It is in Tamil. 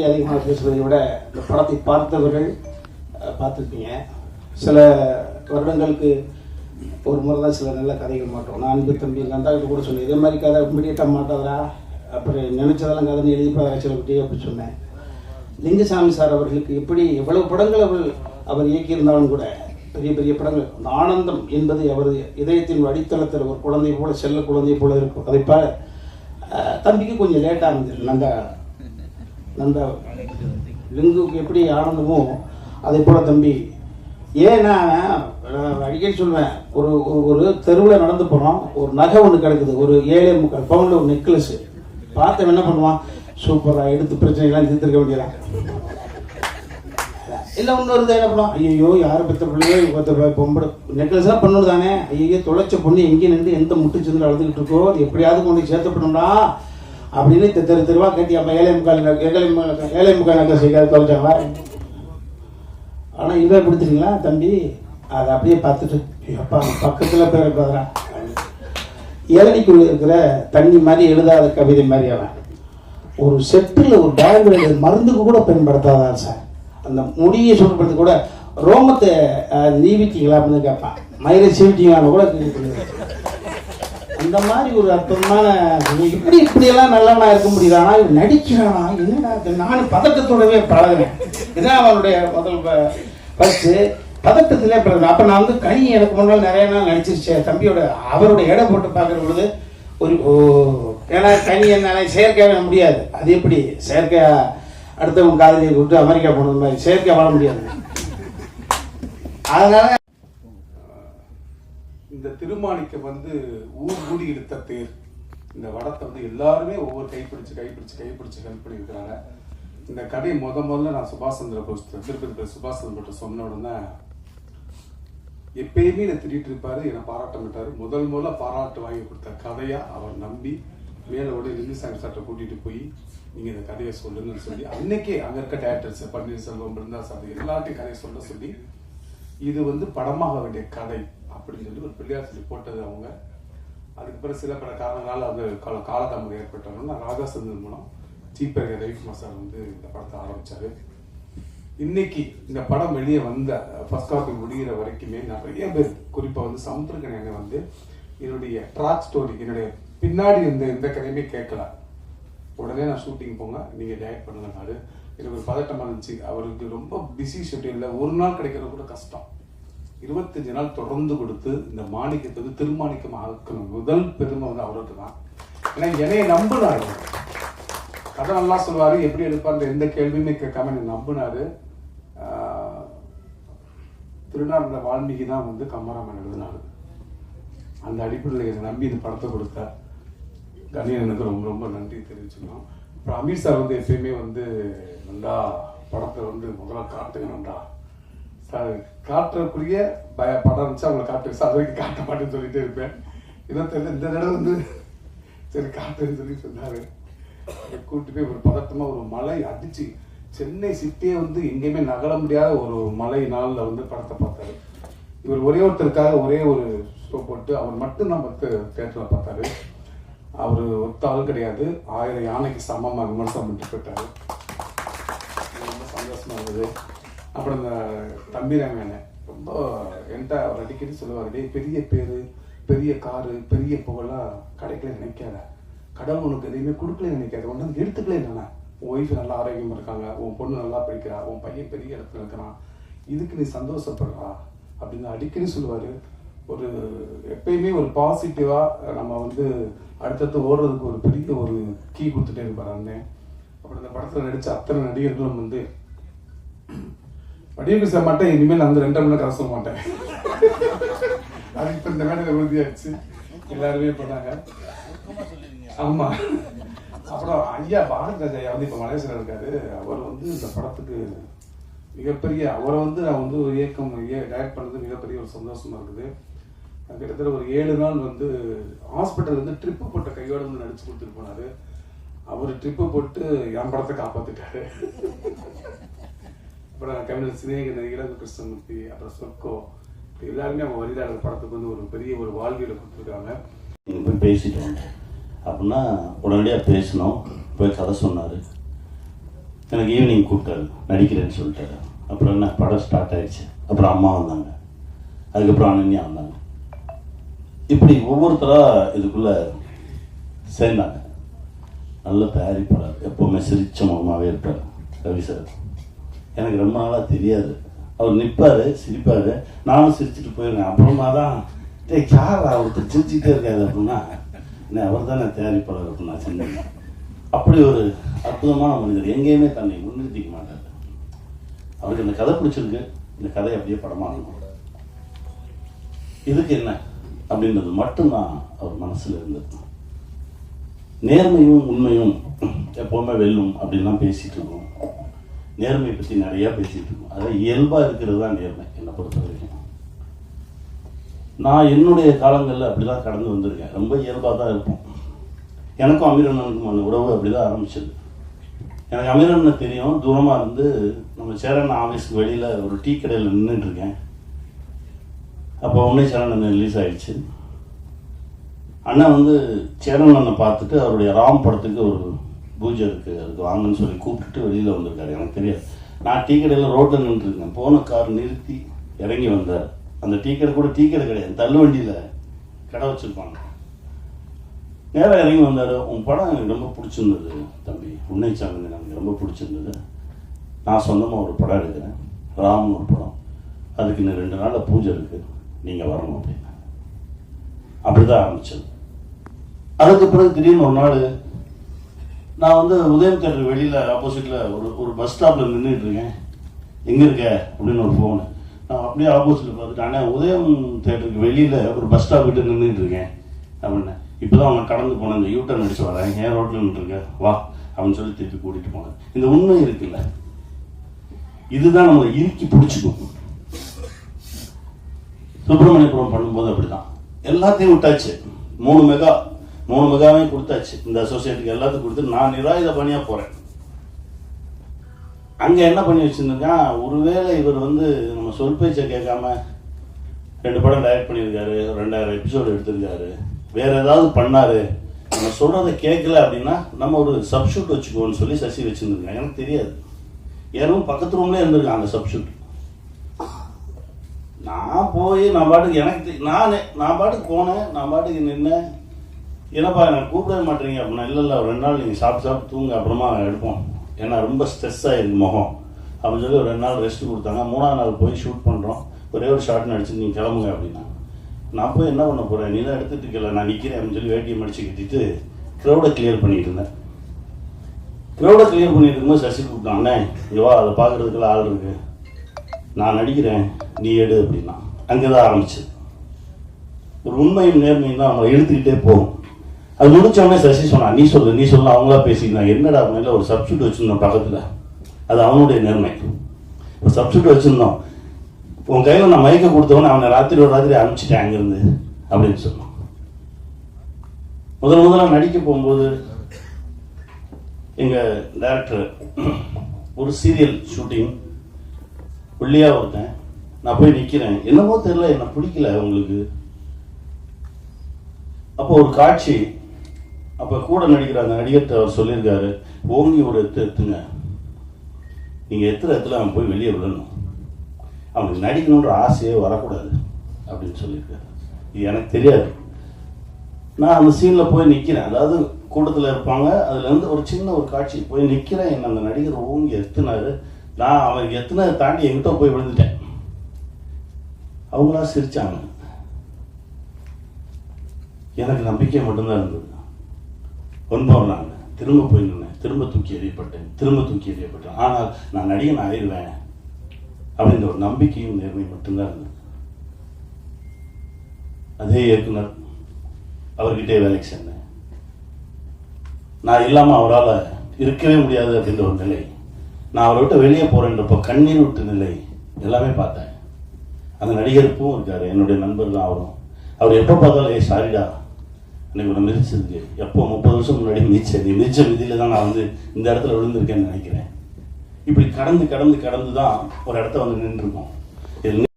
பற்றி அதிகமாக பேசுவதை விட இந்த படத்தை பார்த்தவர்கள் பார்த்துருப்பீங்க. சில வருடங்களுக்கு ஒரு முறை தான் சில நல்ல கதைகள் மாட்டோம் நான் அன்பு தம்பி நந்தாக்கிட்ட கூட சொன்னேன் இதே மாதிரி கதை இம்மிடியட்டாக மாட்டாதரா அப்புறம் நினைச்சதெல்லாம் கதை நீ எழுதி சில குட்டி அப்படி சொன்னேன். லிங்கசாமி சார் அவர்களுக்கு எப்படி எவ்வளவு படங்கள் அவர் அவர் இயக்கியிருந்தாலும் கூட பெரிய பெரிய படங்கள் அந்த ஆனந்தம் என்பது அவரது இதயத்தின் அடித்தளத்தில் ஒரு குழந்தை போல செல்ல குழந்தை போல இருக்கும். அதை தம்பிக்கு கொஞ்சம் லேட்டாக இருந்தது நந்தா அந்த லிங்குக்கு எப்படி ஆனந்தமோ அதே போல தம்பி. ஏன்னா நான் அடிக்கடி சொல்லுவேன் ஒரு ஒரு- தெருவில் நடந்து போகிறோம் ஒரு நகை ஒன்று கிடக்குது ஒரு ஏழே முக்கால் பவுண்டில் ஒரு நெக்லஸ். பார்த்தவன் என்ன பண்ணுவான்? சூப்பராக எடுத்து பிரச்சனைலாம் தீர்த்துருக்க வேண்டியதான் இல்லை இன்னொரு என்ன பண்ணுவோம் ஐயோ யார் பெற்ற பிள்ளையோ பத்த பொம்பளை. நெக்லஸ்லாம் பண்ணணும் தானே? ஐயோ தொலைச்ச பொண்ணு எங்கே நின்று எந்த முட்டு அழுதுகிட்டு இருக்கோ? எப்படியாவது கொண்டு போய் சேர்த்து பண்ணணும்டா அப்படின்னு தெ- தெரு தெருவா கட்டி அப்போ ஏழை முக்கால் ஏழை முக்கால் ஏழை முக்கால் நெக்லஸ் செய்யாது தொலைச்சாவா ஆனால் இவன் கொடுத்துட்டீங்களா தம்பி? அதை அப்படியே பார்த்துட்டு அப்பா பக்கத்தில் பேர் இருப்பாரா ஏழைக்குள்ளே இருக்கிற தண்ணி மாதிரி எழுதாத கவிதை மாதிரி அவன். ஒரு செட்டில் ஒரு பேங்க்ல மருந்துக்கு கூட பயன்படுத்தாதான் சார். அந்த முடியை சுத்தப்படுத்த கூட ரோமத்தை அஹ், அப்படின்னு கேட்பான். மயிரை சீவிட்டீங்களான்னு கூட கேட்குறது அந்த மாதிரி ஒரு அற்புதமான இப்படி இப்படியெல்லாம் நல்லவனா இருக்க முடியுது? ஆனால் நடிக்கிறானா? என்னடா நானும் பதட்டத்தோடவே பழகுறேன். இதான் அவனுடைய முதல் பரிசு. பதட்டத்திலே பழகுறேன். அப்போ நான் வந்து கனி எனக்கு முன்னால் நிறைய நாள் நடிச்சிருச்சேன் தம்பியோட அவருடைய எடை போட்டு பார்க்குற பொழுது ஒரு ஓ ஏன்னா கனி என்ன செயற்கையாக முடியாது. அது எப்படி? செயற்கையா அடுத்தவங்க காதலியை விட்டு அமெரிக்கா போனது மாதிரி செயற்கையாக வாழ முடியாது. அதனால இந்த திருமாணிக்கம் வந்து ஊர் கூடி இழுத்த தேர். இந்த வடத்தை வந்து எல்லாருமே ஒவ்வொரு கைப்பிடிச்சு கைப்பிடிச்சு கைப்பிடிச்சு ஹெல்ப் பண்ணியிருக்கிறாங்க. இந்த கதை முத முதல்ல நான் சுபாஷ் சந்திர போஸ் திருப்பதி சுபாஷ் சந்திர போஸ் சொன்ன உடனே எப்பயுமே என்னை திட்டிட்டு இருப்பாரு என்னை பாராட்ட மாட்டார். முதல் முதல்ல பாராட்டு வாங்கி கொடுத்த கதையா அவர் நம்பி மேல ஓடி லிங்குசாமி சார்ட்ட கூட்டிட்டு போய் நீங்க இந்த கதையை சொல்லுங்கன்னு சொல்லி அன்னைக்கே அங்க இருக்க டேரக்டர்ஸ் பன்னீர்செல்வம் பிருந்தா சார் எல்லாத்தையும் கதையை சொல்ல சொல்லி இது வந்து படமாக வேண்டிய கதை. அப்படின்னு சொல்லி ஒரு பிள்ளையார் சொல்லி போட்டது அவங்க. அதுக்கப்புறம் சில பல காரணங்களால் அது கால காலதாமதம் ஏற்பட்டோம்னா ராகாசந்தன் மூலம் சீப்பர் ரவிக்குமார் சார் வந்து இந்த படத்தை ஆரம்பிச்சாரு. இன்னைக்கு இந்த படம் வெளியே வந்த ஃபர்ஸ்ட் காப்பி முடிகிற வரைக்குமே நிறைய பேர் குறிப்பாக வந்து சமுத்திரகன் வந்து என்னுடைய ட்ராக் ஸ்டோரி என்னுடைய பின்னாடி இருந்த எந்த கதையுமே கேட்கல. உடனே நான் ஷூட்டிங் போங்க நீங்க பண்ணுங்க நாடு எனக்கு ஒரு பதட்டமாக இருந்துச்சு. அவருக்கு ரொம்ப பிஸி ஷெட்யூலில் ஒரு நாள் கிடைக்கிறது கூட கஷ்டம். இருபத்தஞ்சு நாள் தொடர்ந்து கொடுத்து இந்த மாணிக்கத்தை வந்து திருமாணிக்கமாக ஆக்கணும். முதல் பெருமை வந்து அவருக்கு தான். ஏன்னா என்னைய நம்புனாரு. கதை நல்லா சொல்லுவாரு. எப்படி எடுப்பார் எந்த கேள்வியுமே கேட்காம என்னை நம்புனாரு. ஆஹ், திருநாள் வால்மீகி தான் வந்து கம்பராமன் எழுதினாரு. அந்த அடிப்படையில் என்னை நம்பி இந்த படத்தை கொடுத்த கணியனுக்கு ரொம்ப ரொம்ப நன்றி தெரிவிச்சுக்கணும். அப்புறம் அமீர் சார் வந்து எப்பயுமே வந்து நல்லா படத்தை வந்து முதல்ல காட்டுங்க நன்றா காட்டுறக்குரிய பய படம் இருந்துச்சு அவங்களை காட்டு சார். அது வரைக்கும் காட்ட மாட்டேன்னு சொல்லிட்டே இருப்பேன். இன்னும் தெரியல இந்த தடவை வந்து சரி காட்டுன்னு சொல்லி சொன்னாரு. கூப்பிட்டு போய் ஒரு பதட்டமாக ஒரு மலை அடிச்சு சென்னை சிட்டியே வந்து எங்கேயுமே நகர முடியாத ஒரு மலை நாளில் வந்து படத்தை பார்த்தாரு. இவர் ஒரே ஒருத்தருக்காக ஒரே ஒரு ஷோ போட்டு அவர் மட்டும் நம்ம தேட்டரில் பார்த்தாரு. அவர் ஒத்த ஆள் கிடையாது. ஆயிரம் யானைக்கு சமமாக விமர்சனம் பண்ணிட்டு போயிட்டாரு. ரொம்ப சந்தோஷமா இருந்தது. அப்புறம் இந்த தம்பிராமன் ரொம்ப என்கிட்ட அவர் அடிக்கடி சொல்லுவார் டே பெரிய பேர் பெரிய காரு பெரிய புகழெல்லாம் கிடைக்கல நினைக்காத. கடவுள் உனக்கு எதையுமே கொடுக்கல நினைக்காத. ஒன்று எடுத்துக்கல என்னென்ன உன் ஒய்ஃப் நல்லா ஆரோக்கியமாக இருக்காங்க. உன் பொண்ணு நல்லா படிக்கிறா. உன் பையன் பெரிய இடத்துல இருக்கிறான். இதுக்கு நீ சந்தோஷப்படுறா. அப்படின்னு அடிக்கடி சொல்லுவார். ஒரு எப்பயுமே ஒரு பாசிட்டிவாக நம்ம வந்து அடுத்தடுத்து ஓடுறதுக்கு ஒரு பெரிய ஒரு கீ கொடுத்துட்டே இருப்பார் அண்ணன் அப்புறம் இந்த படத்தில் நடித்த அத்தனை நடிகர்களும் வந்து வடிவு பேச மாட்டேன் இனிமேல் அந்த ரெண்டு மணி நேரம் சொல்ல மாட்டேன். அது இப்ப இந்த மேடையில உறுதியாச்சு எல்லாருமே பண்ணாங்க ஆமா. அப்புறம் ஐயா பாரத் ராஜா ஐயா வந்து இப்ப மலேசியால இருக்காரு. அவர் வந்து இந்த படத்துக்கு மிகப்பெரிய அவரை வந்து நான் வந்து ஒரு இயக்கம் டைரக்ட் பண்ணது மிகப்பெரிய ஒரு சந்தோஷமா இருக்குது. கிட்டத்தட்ட ஒரு ஏழு நாள் வந்து ஹாஸ்பிட்டல் வந்து ட்ரிப்பு போட்ட கையோடு வந்து நடிச்சு கொடுத்துட்டு போனாரு. அவர் ட்ரிப்பு போட்டு என் படத்தை காப்பாத்திட்டாரு அப்புறம் கவிஞர் சிநேக இளகு கிருஷ்ணமூர்த்தி அப்புறம் சொர்க்கோ எல்லாருமே அவங்க வரிதாளர் படத்துக்கு வந்து ஒரு பெரிய ஒரு வாழ்வியலை கொடுத்துருக்காங்க. நீங்கள் போய் பேசிட்டு வாங்க அப்படின்னா உடனடியாக பேசினோம் போய் கதை சொன்னார். எனக்கு ஈவினிங் கூப்பிட்டாரு. நடிக்கிறேன்னு சொல்லிட்டாரு. அப்புறம் என்ன படம் ஸ்டார்ட் ஆயிடுச்சு. அப்புறம் அம்மா வந்தாங்க. அதுக்கப்புறம் அனன்யா வந்தாங்க. இப்படி ஒவ்வொருத்தராக இதுக்குள்ளே சேர்ந்தாங்க. நல்ல தயாரிப்பாளர். எப்போவுமே சிரிச்ச முகமாகவே இருப்பார். ரவி சார். எனக்கு ரொம்ப நாளாக தெரியாது. அவர் நிற்பார் சிரிப்பார். நானும் சிரிச்சுட்டு போயிருந்தேன் அப்புறமா தான் டேய் யார் ஒருத்தர் சிரிச்சுக்கிட்டே இருக்காது அப்படின்னா? என்ன அவர் தானே தயாரிப்பாளர் அப்படின்னு நான் சொன்னேன் அப்படி ஒரு அற்புதமான மனிதர். எங்கேயுமே தன்னை முன்னிறுத்திக்க மாட்டார். அவருக்கு இந்த கதை பிடிச்சிருக்கு. இந்த கதை அப்படியே படமாகணும் இதுக்கு என்ன அப்படின்றது மட்டும்தான் அவர் மனசுல இருந்தது. நேர்மையும் உண்மையும் எப்போவுமே வெல்லும் அப்படின்லாம் பேசிட்டு இருக்கோம். நேர்மை பற்றி நிறையா பேசிட்டு இருக்கோம். அதாவது இயல்பாக இருக்கிறது தான் நேர்மை என்னை பொறுத்த வரைக்கும். நான் என்னுடைய காலங்களில் அப்படிதான் கடந்து வந்திருக்கேன். ரொம்ப இயல்பாக தான் இருப்போம் எனக்கும் அமீரண்ணனுக்குமான உறவு அப்படிதான் ஆரம்பிச்சது. எனக்கு அமீரண்ணன் தெரியும் தூரமாக இருந்து நம்ம சேரன் ஆஃபீஸ்க்கு வெளியில் ஒரு டீ கடையில் நின்றுட்டு இருக்கேன். அப்போ உன்னை சேரன் ரிலீஸ் ஆகிடுச்சு அண்ணன் வந்து சேரன் அண்ணனை பார்த்துட்டு அவருடைய ராம் படத்துக்கு ஒரு பூஜை இருக்குது அதுக்கு வாங்கன்னு சொல்லி கூப்பிட்டுட்டு வெளியில் வந்திருக்காரு. எனக்கு தெரியாது. நான் டீ கடையில் ரோட்டில் நின்றுருக்கேன் போன கார் நிறுத்தி இறங்கி வந்தார். அந்த டீ கடை கூட டீ கடை கிடையாது. தள்ளு வண்டியில் கடை வச்சுருப்பாங்க. நேராக இறங்கி வந்தார். உன் படம் எனக்கு ரொம்ப பிடிச்சிருந்தது தம்பி. உன்னை சாமி எனக்கு ரொம்ப பிடிச்சிருந்தது. நான் சொந்தமாக ஒரு படம் எடுக்கிறேன். ராம்னு ஒரு படம். அதுக்கு இன்னும் ரெண்டு நாளில் பூஜை இருக்குது நீங்கள் வரணும் அப்படின்னு. அப்படிதான் ஆரம்பிச்சது. அதுக்கு பிறகு திடீர்னு ஒரு நாள் நான் வந்து உதயம் தேட்டர் வெளியில் ஆப்போசிட்டில் ஒரு ஒரு பஸ் ஸ்டாப்பில் நின்றுட்டு இருக்கேன். எங்கே இருக்க? அப்படின்னு ஒரு ஃபோனு நான் அப்படியே ஆப்போசிட்டில் பார்த்துட்டு ஆனால் உதயம் தேட்டருக்கு வெளியில் ஒரு பஸ் ஸ்டாப் கிட்டே நின்றுட்டு இருக்கேன் அப்படின்னு. இப்போ தான் அவங்க கடந்து போனேன் இந்த யூட்டர் அடிச்சு வரேன் ஏன் ரோட்டில் நின்றுருக்க வா அப்படின்னு சொல்லி திருப்பி கூட்டிகிட்டு போனேன். இந்த உண்மை இருக்குல்ல. இதுதான் நம்ம இறுக்கி பிடிச்சிக்கும். சுப்பிரமணியபுரம் பண்ணும்போது அப்படிதான். எல்லாத்தையும் விட்டாச்சு. மூணு மெகா மூணு முகாமையும் கொடுத்தாச்சு. இந்த அசோசியேட்டுக்கு எல்லாத்துக்கும் கொடுத்து நான் நிராயுத பணியாக போகிறேன் அங்கே என்ன பண்ணி வச்சிருந்திருக்கான் ஒருவேளை இவர் வந்து நம்ம சொல் பேச்சை கேட்காம ரெண்டு படம் டைரக்ட் பண்ணியிருக்காரு ரெண்டாயிரம் எபிசோடு எடுத்திருக்காரு வேற ஏதாவது பண்ணாரு நம்ம சொல்றதை கேட்கல அப்படின்னா நம்ம ஒரு சப்ஷூட் வச்சுக்கோன்னு சொல்லி சசி வச்சுருந்துருக்காங்க. எனக்கு தெரியாது. யாரும் பக்கத்து ரூம்லேயே இருந்திருக்காங்க அந்த சப்ஷூட் நான் போய் நான் பாட்டுக்கு எனக்கு தெ- நானே நான் பாட்டுக்கு போனேன் நான் பாட்டுக்கு நின்னேன். என்னப்பா எனக்கு கூப்பிடவே மாட்டீங்க அப்படின்னா இல்லை இல்லை ரெண்டு நாள் நீங்கள் சாப்பிட்டு சாப்பிட்டு தூங்க அப்புறமா எடுப்போம். ஏன்னா ரொம்ப ஸ்ட்ரெஸ் ஆயிருக்கு முகம். அப்படின்னு சொல்லி ஒரு ரெண்டு நாள் ரெஸ்ட் கொடுத்தாங்க. மூணாவது நாள் போய் ஷூட் பண்ணுறோம் ஒரே ஒரு ஷார்ட் நடிச்சு நீங்கள் கிளம்புங்க அப்படின்னா. நான் போய் என்ன பண்ண போகிறேன் நீ தான் எடுத்துகிட்டு இருக்கல நான் நிற்கிறேன் அப்படின்னு சொல்லி வேட்டியை மடிச்சு கட்டிட்டு க்ரௌடை கிளியர் பண்ணிட்டு இருந்தேன். க்ரௌடை கிளியர் பண்ணிட்டு இருக்கும்போது சசி கூப்பிட்டான் அண்ணே இங்கே வா அதை பார்க்குறதுக்குலாம் ஆள் இருக்கு. நான் நடிக்கிறேன். நீ எடு அப்படின்னா. அங்கே தான் ஆரம்பிச்சு. ஒரு உண்மையும் நேர்மையும் தான் அவங்களை இழுத்துக்கிட்டே போகும். அது முடிச்சவனே சசி சொன்னான் நீ சொல்லு நீ சொல்லு. அவங்களா பேசிக்கலாம் என்னடா மேல ஒரு சப்ஸ்டியூட் வச்சிருந்தோம் பக்கத்தில்? அது அவனுடைய நிர்ணயம் ஒரு சப்ஸ்டியூட் வச்சிருந்தோம். உன் கையில் நான் மயக்க கொடுத்தவொன்னே அவனை ராத்திரி ஒரு ராத்திரி அனுப்பிச்சிட்டேன் அங்கேருந்து அப்படின்னு சொன்னான். முதல் முதல்ல நடிக்க போகும்போது எங்க டேரக்டர் ஒரு சீரியல் ஷூட்டிங் ஒல்லியா ஒருத்தன் நான் போய் நிற்கிறேன் என்னமோ தெரியல என்ன பிடிக்கல உங்களுக்கு. அப்போ ஒரு காட்சி அப்போ கூட நடிக்கிற அந்த நடிகர்கிட்ட அவர் சொல்லியிருக்காரு ஓங்கி ஒரு எத்து எத்துங்க நீங்கள் எத்துற இடத்துல அவன் போய் வெளியே விடணும். அவனுக்கு நடிக்கணுன்ற ஆசையே வரக்கூடாது. அப்படின்னு சொல்லியிருக்காரு. இது எனக்கு தெரியாது. நான் அந்த சீனில் போய் நிற்கிறேன் அதாவது கூட்டத்தில் இருப்பாங்க. அதுலேருந்து ஒரு சின்ன ஒரு காட்சி போய் நிற்கிறேன் என்ன அந்த நடிகர் ஓங்கி எத்துனாரு. நான் அவன் எத்தனை தாண்டி எங்கிட்ட போய் விழுந்துட்டேன். அவங்களா சிரிச்சாங்க. எனக்கு நம்பிக்கை மட்டும்தான் இருந்தது. ஒன்பவர் திரும்ப போய் நின்னேன். திரும்ப தூக்கி எறியப்பட்டேன். திரும்ப தூக்கி எறியப்பட்டேன். ஆனால் நான் நடிகன் ஆயிடுவேன் அப்படின்ற ஒரு நம்பிக்கையும் நேர்மை மட்டும்தான் இருந்தது. அதே இயக்குனர் அவர்கிட்டே வேலைக்கு சேர்ந்தேன். நான் இல்லாமல் அவரால் இருக்கவே முடியாது அப்படின்ற ஒரு நிலை. நான் அவரை விட்டு வெளியே போகிறேன்றப்போ கண்ணீர் விட்டு நிலை எல்லாமே பார்த்தேன். அந்த நடிகருக்கும் இருக்கார். என்னுடைய நண்பர் தான் அவரும். அவர் எப்போ பார்த்தாலும் ஏ சாரிடா எனக்கு ஒன்று மிதிச்சிருக்கு எப்போ முப்பது வருஷம் முன்னாடி மிதிச்ச நீ மிதிச்ச மிதியில தான் நான் வந்து இந்த இடத்துல விழுந்திருக்கேன்னு நினைக்கிறேன். இப்படி கடந்து கடந்து கடந்து தான் ஒரு இடத்த வந்து நின்றுருக்கோம். இது